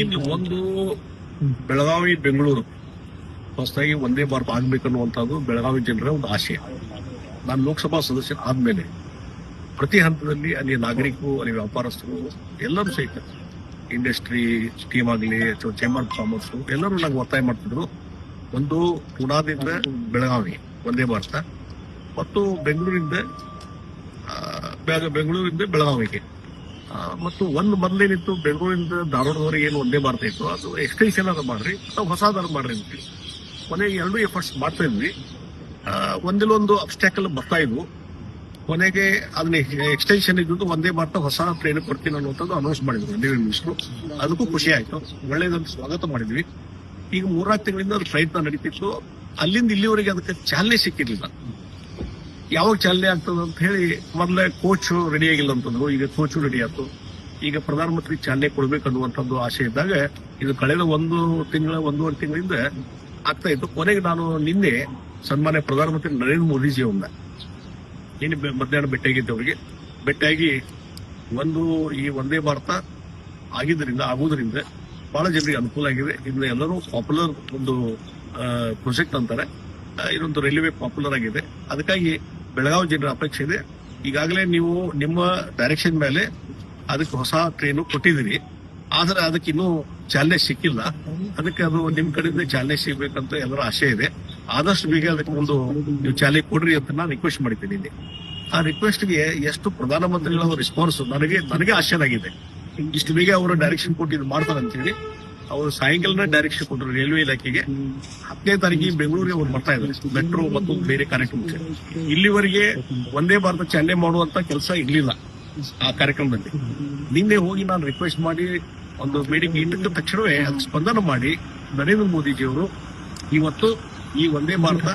ಇಲ್ಲಿ ಒಂದು ಬೆಳಗಾವಿ ಬೆಂಗಳೂರು ಹೊಸದಾಗಿ ಒಂದೇ ಭಾರತ ಆಗ್ಬೇಕನ್ನುವಂಥದ್ದು ಬೆಳಗಾವಿ ಜನರ ಒಂದು ಆಶಯ. ನಾನು ಲೋಕಸಭಾ ಸದಸ್ಯ ಆದ್ಮೇಲೆ ಪ್ರತಿ ಹಂತದಲ್ಲಿ ಅಲ್ಲಿ ನಾಗರಿಕರು ಅಲ್ಲಿ ವ್ಯಾಪಾರಸ್ಥರು ಎಲ್ಲರೂ ಸಹಿತ ಇಂಡಸ್ಟ್ರಿ ಸ್ಕೀಮ್ ಆಗಲಿ ಅಥವಾ ಚೇಂಬರ್ ಆಫ್ ಕಾಮರ್ಸ್ ಎಲ್ಲರೂ ನಂಗೆ ಒತ್ತಾಯ ಮಾಡ್ತಿದ್ರು. ಒಂದು ಪುನಾದಿಂದ ಬೆಳಗಾವಿ ಒಂದೇ ಭಾರತ ಮತ್ತು ಬೆಂಗಳೂರಿಂದ ಬೆಂಗಳೂರಿಂದ ಬೆಳಗಾವಿಗೆ. ಮತ್ತು ಒಂದು ಮೊದಲೇನಿತ್ತು ಬೆಂಗಳೂರಿಂದ ಧಾರವಾಡದವರೆಗೆ ಏನು ಒಂದೇ ಮಾಡ್ತಾ ಇತ್ತು, ಅದು ಎಕ್ಸ್ಟೆನ್ಷನ್ ಅದ ಮಾಡ್ರಿ, ಅಥವಾ ಹೊಸದಾರ ಮಾಡ್ರಿ ಅಂತ ಕೊನೆಗೆ ಎರಡು ಎಫರ್ಟ್ಸ್ ಮಾಡ್ತಾ ಇದ್ವಿ. ಒಂದಿಲ್ಲೊಂದು ಅಬ್ಸ್ಟ್ಯಾಕಲ್ ಬರ್ತಾ ಇದ್ವು. ಕೊನೆಗೆ ಅದನ್ನ ಎಕ್ಸ್ಟೆನ್ಷನ್ ಇದ್ದು ಒಂದೇ ಮಾಡ್ತಾ ಹೊಸ ಟ್ರೈನ್ ಕೊಡ್ತೀನಿ ಅನ್ನುವಂಥದ್ದು ಅನೌನ್ಸ್ ಮಾಡಿದ್ರು ರೈಲ್ವೆ ಮಿನಿಸ್ಟ್ರು ಅದಕ್ಕೂ ಖುಷಿ ಆಯ್ತು. ಒಳ್ಳೇದೊಂದು ಸ್ವಾಗತ ಮಾಡಿದ್ವಿ. ಈಗ ಮೂರಾರು ತಿಂಗಳಿಂದ ಅದು ಪ್ರಯತ್ನ ನಡೀತಿತ್ತು. ಅಲ್ಲಿಂದ ಇಲ್ಲಿವರೆಗೆ ಅದಕ್ಕೆ ಚಾಲನೆ ಸಿಕ್ಕಿರ್ಲಿಲ್ಲ. ಯಾವಾಗ ಚಾಲನೆ ಆಗ್ತದೆ ಅಂತ ಹೇಳಿ ಮೊದಲೇ ಕೋಚ್ ರೆಡಿ ಆಗಿಲ್ಲ ಅಂತಂದ್ರು, ಈಗ ಕೋಚ್ ರೆಡಿ ಆಯ್ತು ಈಗ ಪ್ರಧಾನಮಂತ್ರಿ ಚಾಲನೆ ಕೊಡ್ಬೇಕು ಅನ್ನುವಂಥದ್ದು ಆಸೆ ಇದ್ದಾಗ, ಇದು ಕಳೆದ ಒಂದು ತಿಂಗಳ, ಒಂದೂವರೆ ತಿಂಗಳಿಂದ ಆಗ್ತಾ ಇತ್ತು. ಕೊನೆಗೆ ನಾನು ನಿನ್ನೆ ಸನ್ಮಾನ್ಯ ಪ್ರಧಾನಮಂತ್ರಿ ನರೇಂದ್ರ ಮೋದಿಜಿ ಅವ್ರನ್ನ, ನಿನ್ನೆ ಮಧ್ಯಾಹ್ನ ಭೇಟಿಯಾಗಿದ್ದೆ ಅವರಿಗೆ ಭೇಟಿಯಾಗಿ ಒಂದು ಈ ಒಂದೇ ಭಾರತ ಆಗಿದ್ದರಿಂದ, ಆಗುವುದರಿಂದ ಬಹಳ ಜನರಿಗೆ ಅನುಕೂಲ ಆಗಿದೆ. ಇದನ್ನ ಎಲ್ಲರೂ ಪಾಪ್ಯುಲರ್ ಒಂದು ಪ್ರೊಜೆಕ್ಟ್ ಅಂತಾರೆ. ಇದೊಂದು ರೈಲ್ವೆ ಪಾಪ್ಯುಲರ್ ಆಗಿದೆ. ಅದಕ್ಕಾಗಿ ಬೆಳಗಾವಿ ಜನರ ಅಪೇಕ್ಷೆ ಇದೆ. ಈಗಾಗಲೇ ನೀವು ನಿಮ್ಮ ಡೈರೆಕ್ಷನ್ ಮೇಲೆ ಅದಕ್ಕೆ ಹೊಸ ಟ್ರೈನು ಕೊಟ್ಟಿದ್ದೀರಿ. ಆದ್ರೆ ಅದಕ್ಕೆ ಇನ್ನೂ ಚಾಲನೆ ಸಿಕ್ಕಿಲ್ಲ. ಅದಕ್ಕೆ ಅದು ನಿಮ್ ಕಡೆಯಿಂದ ಚಾಲನೆ ಸಿಗ್ಬೇಕಂತ ಎಲ್ಲರ ಆಶೆ ಇದೆ. ಆದಷ್ಟು ಬೇಗ ಅದಕ್ಕೆ ಒಂದು ನೀವು ಚಾಲನೆ ಕೊಡ್ರಿ ಅಂತ ನಾನು ರಿಕ್ವೆಸ್ಟ್ ಮಾಡಿದ್ದೀನಿ ಇಲ್ಲಿ. ಆ ರಿಕ್ವೆಸ್ಟ್ಗೆ ಎಷ್ಟು ಪ್ರಧಾನಮಂತ್ರಿಗಳ ರೆಸ್ಪಾನ್ಸ್ ನನಗೆ ನನಗೆ ಆಶ್ಚರ್ಯ ಇಷ್ಟು ಬೇಗ ಅವರು ಡೈರೆಕ್ಷನ್ ಕೊಟ್ಟು ಇದು ಮಾಡ್ತಾರೆ ಅಂತ ಹೇಳಿ ಅವರು ಸಾಯಂಕಾಲನೇ ಡೈರೆಕ್ಷನ್ ಕೊಟ್ಟರು ರೈಲ್ವೆ ಇಲಾಖೆಗೆ ಹತ್ತನೇ ತಾರೀಕಿಗೆ ಬೆಂಗಳೂರಿಗೆ ಅವ್ರು ಬರ್ತಾ ಇದ್ದಾರೆ. ಮೆಟ್ರೋ ಮತ್ತು ಬೇರೆ ಕಾರ್ಯಕ್ರಮಕ್ಕೆ. ಇಲ್ಲಿವರೆಗೆ ಒಂದೇ ಭಾರತ ಚಾಲನೆ ಮಾಡುವಂತ ಕೆಲಸ ಇರ್ಲಿಲ್ಲ ಆ ಕಾರ್ಯಕ್ರಮದಲ್ಲಿ. ನಿನ್ನೆ ಹೋಗಿ ನಾನು ರಿಕ್ವೆಸ್ಟ್ ಮಾಡಿ ಒಂದು ಮೀಟಿಂಗ್ ಇಟ್ಟಿದ್ದ ತಕ್ಷಣವೇ ಸ್ಪಂದನ ಮಾಡಿ ನರೇಂದ್ರ ಮೋದಿಜಿಯವರು ಇವತ್ತು ಈ ಒಂದೇ ಭಾರತ,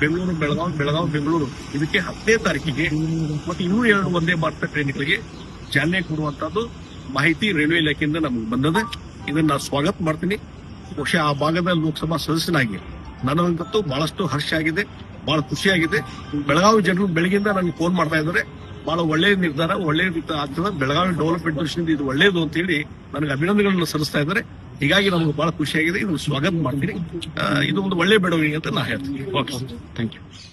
ಬೆಂಗಳೂರು, ಬೆಳಗಾವಿ ಬೆಳಗಾವಿ, ಬೆಂಗಳೂರು ಇದಕ್ಕೆ ಹತ್ತನೇ ತಾರೀಕಿಗೆ ಮತ್ತು ಇನ್ನೂ ಎರಡು ಒಂದೇ ಭಾರತ ಟ್ರೈನ್ಗಳಿಗೆ ಚಾಲನೆ ಕೊಡುವಂತದ್ದು ಮಾಹಿತಿ ರೈಲ್ವೆ ಇಲಾಖೆಯಿಂದ ನಮಗೆ ಬಂದದೆ ಇದನ್ನ ನಾನು ಸ್ವಾಗತ ಮಾಡ್ತೀನಿ. ಬಹುಶಃ ಆ ಭಾಗದ ಲೋಕಸಭಾ ಸದಸ್ಯನಾಗಿ ನನಗಂತೂ ಬಹಳಷ್ಟು ಹರ್ಷ ಆಗಿದೆ, ಬಹಳ ಖುಷಿಯಾಗಿದೆ ಬೆಳಗಾವಿ ಜನರು ಬೆಳಗಿಂದ ನನಗೆ ಫೋನ್ ಮಾಡ್ತಾ ಇದ್ದಾರೆ. ಬಹಳ ಒಳ್ಳೆಯ ನಿರ್ಧಾರ, ಒಳ್ಳೆಯ ಆಗ್ತದೆ. ಬೆಳಗಾವಿ ಡೆವಲಪ್ಮೆಂಟ್ ದೃಷ್ಟಿಯಿಂದ ಇದು ಒಳ್ಳೆಯದು ಅಂತ ಹೇಳಿ ನನಗೆ ಅಭಿನಂದನೆಗಳನ್ನು ಸಲ್ಲಿಸ್ತಾ ಇದ್ದಾರೆ. ಹೀಗಾಗಿ ನಮಗೆ ಬಹಳ ಖುಷಿಯಾಗಿದೆ ಇದನ್ನು ಸ್ವಾಗತ ಮಾಡ್ತೀನಿ. ಇದು ಒಂದು ಒಳ್ಳೆಯ ಬೆಳವಣಿಗೆ ಅಂತ ನಾ ಹೇಳ್ತೀನಿ. Okay thank you